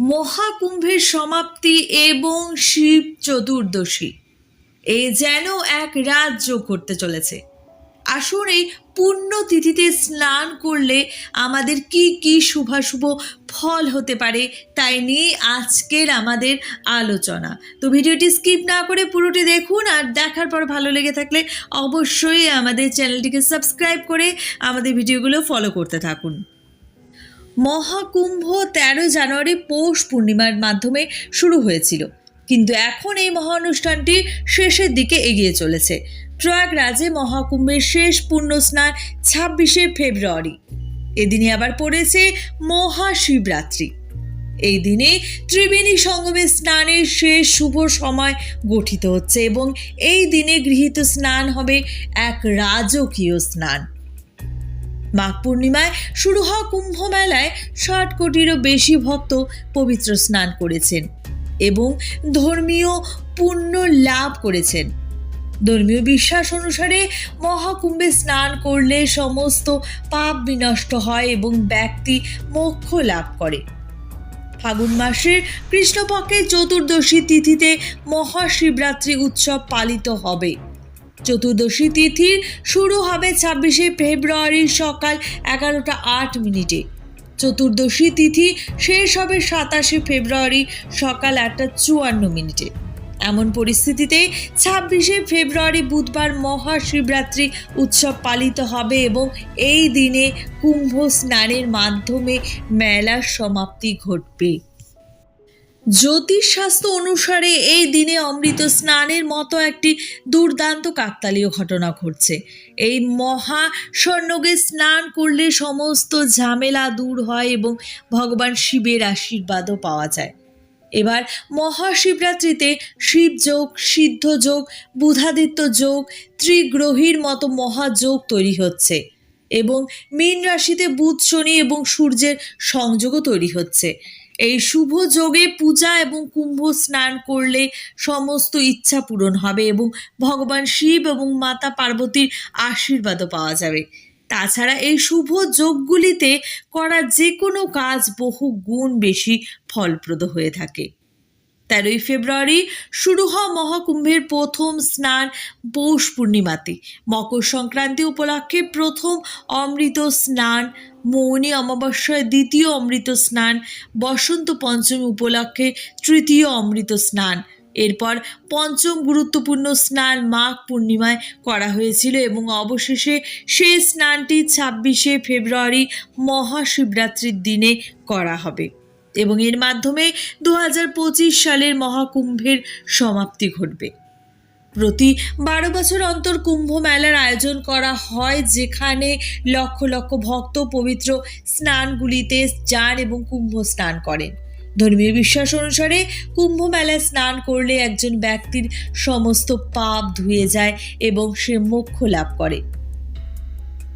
মহাকুম্ভের সমাপ্তি এবং শিব চতুর্দশী। এ যেন এক রাত যোগ করতে চলেছে। আসুন এই তিথিতে স্নান করলে আমাদের কি কি শুভাশুভ ফল হতে পারে তাই নিয়ে আজকের আমাদের আলোচনা। তো ভিডিওটি স্কিপ না করে পুরোটি দেখুন আর দেখার পর ভালো লেগে থাকলে অবশ্যই আমাদের চ্যানেলটিকে সাবস্ক্রাইব করে আমাদের ভিডিওগুলো ফলো করতে থাকুন। মহাকুম্ভ তেরো জানুয়ারি পৌষ পূর্ণিমার মাধ্যমে শুরু হয়েছিল। কিন্তু এখন এই মহা অনুষ্ঠানটি শেষের দিকে এগিয়ে চলেছে। প্রয়াগরাজে মহাকুম্ভের শেষ পূর্ণ স্নান ছাব্বিশে ফেব্রুয়ারি। এদিনে আবার পড়েছে মহাশিবরাত্রি। এই দিনে ত্রিবেণী সঙ্গমে স্নানের শেষ শুভ সময় গঠিত হচ্ছে এবং এই দিনে গৃহীত স্নান হবে এক রাজকীয় স্নান। মাঘ পূর্ণিমায় শুরু হওয়া কুম্ভ মেলায় ষাট কোটিরও বেশি ভক্ত পবিত্র স্নান করেছেন এবং ধর্মীয় পুণ্য লাভ করেছেন। ধর্মীয় বিশ্বাস অনুসারে মহাকুম্ভে স্নান করলে সমস্ত পাপ বিনষ্ট হয় এবং ব্যক্তি মোক্ষ লাভ করে। ফাগুন মাসের কৃষ্ণপক্ষের চতুর্দশী তিথিতে মহাশিবরাত্রি উৎসব পালিত হবে। চতুর্দশী তিথির শুরু হবে ছাব্বিশে ফেব্রুয়ারি সকাল এগারোটা আট মিনিটে। চতুর্দশী তিথি শেষ হবে সাতাশে ফেব্রুয়ারি সকাল আটটা চুয়ান্ন মিনিটে। এমন পরিস্থিতিতে ছাব্বিশে ফেব্রুয়ারি বুধবার মহাশিবরাত্রি উৎসব পালিত হবে এবং এই দিনে কুম্ভ স্নানের মাধ্যমে মেলার সমাপ্তি ঘটবে। জ্যোতিষশাস্ত্র অনুসারে এই দিনে অমৃত স্নানের মতো একটি দুর্দান্ত কাকতালীয় ঘটনা ঘটছে। এই মহা স্বর্ণগে স্নান করলে সমস্ত ঝামেলা দূর হয় এবং ভগবান শিবের আশীর্বাদও পাওয়া যায়। এবার মহাশিবরাত্রিতে শিবযোগ সিদ্ধযোগ বুধাদিত্য যোগ, ত্রিগ্রহীর মতো মহাযোগ তৈরি হচ্ছে এবং মীন রাশিতে বুধ, শনি এবং সূর্যের সংযোগও তৈরি হচ্ছে। এই শুভ যোগে পূজা এবং কুম্ভ স্নান করলে সমস্ত ইচ্ছা পূরণ হবে এবং ভগবান শিব এবং মাতা পার্বতীর আশীর্বাদও পাওয়া যাবে। তাছাড়া এই শুভ যোগগুলিতে করা যে কোনো কাজ বহু গুণ বেশি ফলপ্রদ হয়ে থাকে। তেরোই ফেব্রুয়ারি শুরু হওয়া মহাকুম্ভের প্রথম স্নান পৌষ পূর্ণিমাতে। মকর সংক্রান্তি উপলক্ষে প্রথম অমৃত স্নান, মৌনী অমাবস্যায় দ্বিতীয় অমৃত স্নান, বসন্ত পঞ্চমী উপলক্ষে তৃতীয় অমৃত স্নান। এরপর পঞ্চম গুরুত্বপূর্ণ স্নান মাঘ পূর্ণিমায় করা হয়েছিল এবং অবশেষে সেই স্নানটি ছাব্বিশে ফেব্রুয়ারি মহাশিবরাত্রির দিনে করা হবে। এবং এর মাধ্যমে দু হাজার পঁচিশ সালের মহাকুম্ভের সমাপ্তি ঘটবে। প্রতি বারো বছর অন্তর কুম্ভ মেলার আয়োজন করা হয়, যেখানে লক্ষ লক্ষ ভক্ত পবিত্র স্নানগুলিতে যান এবং কুম্ভ স্নান করেন। ধর্মীয় বিশ্বাস অনুসারে কুম্ভ মেলায় স্নান করলে একজন ব্যক্তির সমস্ত পাপ ধুয়ে যায় এবং সে মোক্ষ লাভ করে।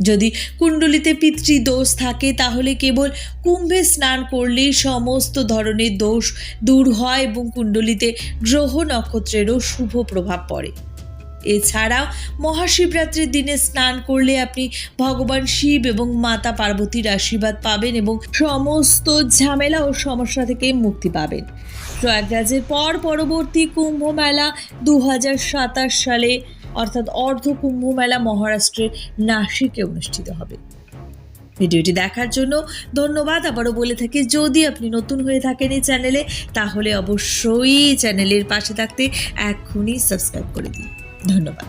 যদি কুণ্ডলিতে পিতৃদোষ থাকে, তাহলে কেবল কুম্ভে স্নান করলেই সমস্ত ধরনের দোষ দূর হয় এবং কুণ্ডলিতে গ্রহ নক্ষত্রেরও শুভ প্রভাব পড়ে। এছাড়াও মহাশিবরাত্রির দিনে স্নান করলে আপনি ভগবান শিব এবং মাতা পার্বতীর আশীর্বাদ পাবেন এবং সমস্ত ঝামেলা ও সমস্যা থেকে মুক্তি পাবেন। প্রয়াগরাজের পর পরবর্তী কুম্ভ মেলা দু হাজার সাতাশ সালে অর্থাৎ অর্ধ কুম্ভ মেলা মহারাষ্ট্রের নাসিকে অনুষ্ঠিত হবে। ভিডিওটি দেখার জন্য ধন্যবাদ। আবারও বলে থাকি, যদি আপনি নতুন হয়ে থাকেন এই চ্যানেলে, তাহলে অবশ্যই চ্যানেলের পাশে থাকতে এখনই সাবস্ক্রাইব করে দিন। ধন্যবাদ।